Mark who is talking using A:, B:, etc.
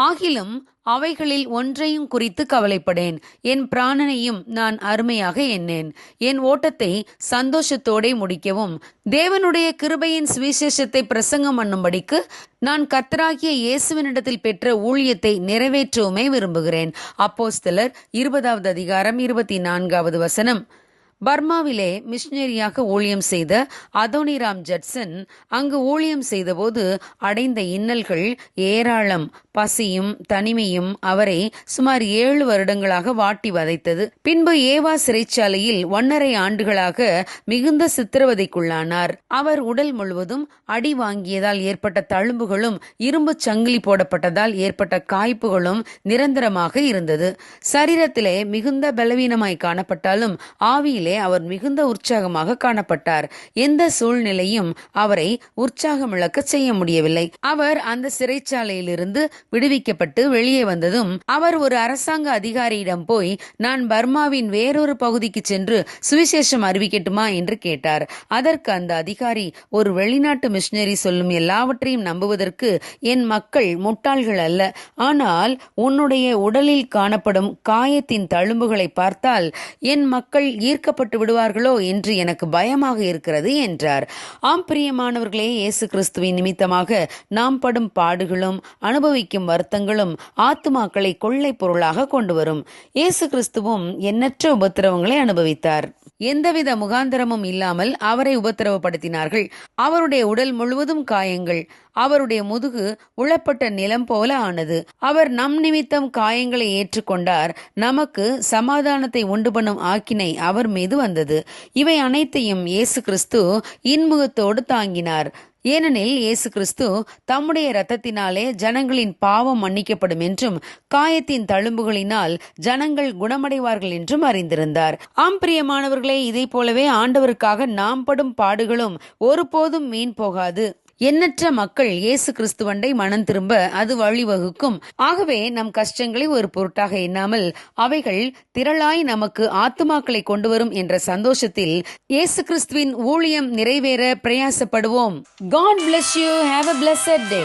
A: ஆகிலும் அவைகளில் ஒன்றையும் குறித்து கவலைப்படேன். என் பிராணனையும் நான் அருமையாக எண்ணேன். என் ஓட்டத்தை சந்தோஷத்தோடே முடிக்கவும். தேவனுடைய கிருபையின் சுவிசேஷத்தை பிரசங்கம் பண்ணும்படிக்கு நான் கத்தராகிய இயேசுவினிடத்தில் பெற்ற ஊழியத்தை நிறைவேற்றவுமே விரும்புகிறேன். அப்போஸ்தலர் இருபதாவது அதிகாரம் இருபத்தி நான்காவது வசனம். பர்மாவிலே மிஷனரியாக ஊழியம் செய்த அதோனிராம் ஜட்சன் அங்கு ஊழியம் செய்தபோது அடைந்த இன்னல்கள் ஏராளம். பசியும் தனிமையும் அவரை சுமார் ஏழு வருடங்களாக வாட்டி வதைத்தது. பின்பு ஏவா சிறைச்சாலையில் ஒன்னரை ஆண்டுகளாக மிகுந்த சித்திரவதைக்குள்ளானார். அவர் உடல் முழுவதும் அடி வாங்கியதால் ஏற்பட்ட தழும்புகளும் இரும்பு சங்கிலி போடப்பட்டதால் ஏற்பட்ட காய்ப்புகளும் நிரந்தரமாக இருந்தது. சரீரத்திலே மிகுந்த பலவீனமாய் காணப்பட்டாலும் ஆவியிலே அவர் மிகுந்த உற்சாகமாக காணப்பட்டார். எந்த சூழ்நிலையும் அவரை உற்சாகம் இழக்க செய்ய முடியவில்லை. அவர் அந்த சிறைச்சாலையிலிருந்து விடுவிக்கப்பட்டு வெளியே வந்ததும் அவர் ஒரு அரசாங்க அதிகாரியிடம் போய் நான் பர்மாவின் வேறொரு பகுதிக்கு சென்று சுவிசேஷம் அறிவிக்கட்டுமா? என்று கேட்டார். அதற்கு அந்த அதிகாரி ஒரு வெளிநாட்டு மிஷினரி சொல்லும் எல்லாவற்றையும் நம்புவதற்கு என் மக்கள் முட்டாள்கள் அல்ல. ஆனால் உன்னுடைய உடலில் காணப்படும் காயத்தின் தழும்புகளை பார்த்தால் என் மக்கள் அகப்பட்டு விடுவார்களோ என்று எனக்கு பயமாக இருக்கிறது என்றார். ஆம் பிரியமானவர்களே இயேசு கிறிஸ்துவின் நிமித்தமாக நாம் படும் பாடுகளும் அனுபவிக்கும் வருத்தங்களும் ஆத்துமாக்களை கொள்ளை பொருளாக கொண்டு வரும். இயேசு கிறிஸ்துவும் எண்ணற்ற உபத்திரவங்களை அனுபவித்தார். எந்தவித முகாந்திரமும் இல்லாமல் அவரை உபத்திரவப்படுத்தினார்கள். அவருடைய உடல் முழுவதும் காயங்கள். அவருடைய முதுகு உளப்பட்ட நிலம் போல ஆனது. அவர் நம் நிமித்தம் காயங்களை ஏற்றுக்கொண்டார். நமக்கு சமாதானத்தை உண்டு பண்ணும் ஆக்கினை அவர் மீது வந்தது. இவை அனைத்தையும் இயேசு கிறிஸ்து இன்முகத்தோடு தாங்கினார். ஏனெனில் இயேசு கிறிஸ்து தம்முடைய இரத்தத்தினாலே ஜனங்களின் பாவம் மன்னிக்கப்படும் என்றும் காயத்தின் தழும்புகளினால் ஜனங்கள் குணமடைவார்கள் என்றும் அறிந்திருந்தார். ஆம் பிரியமானவர்களே இதை போலவே ஆண்டவருக்காக நாம் படும் பாடுகளும் ஒருபோதும் மீன் போகாது. எண்ணற்ற மக்கள் இயேசு கிறிஸ்துவண்டை மனம் திரும்ப அது வழிவகுக்கும். ஆகவே நம் கஷ்டங்களை ஒரு பொருட்டாக எண்ணாமல் அவைகள் திரளாய் நமக்கு ஆத்துமாக்களை கொண்டு வரும் என்ற சந்தோஷத்தில் இயேசு கிறிஸ்துவின் ஊழியம் நிறைவேற பிரயாசப்படுவோம். God bless you have a blessed day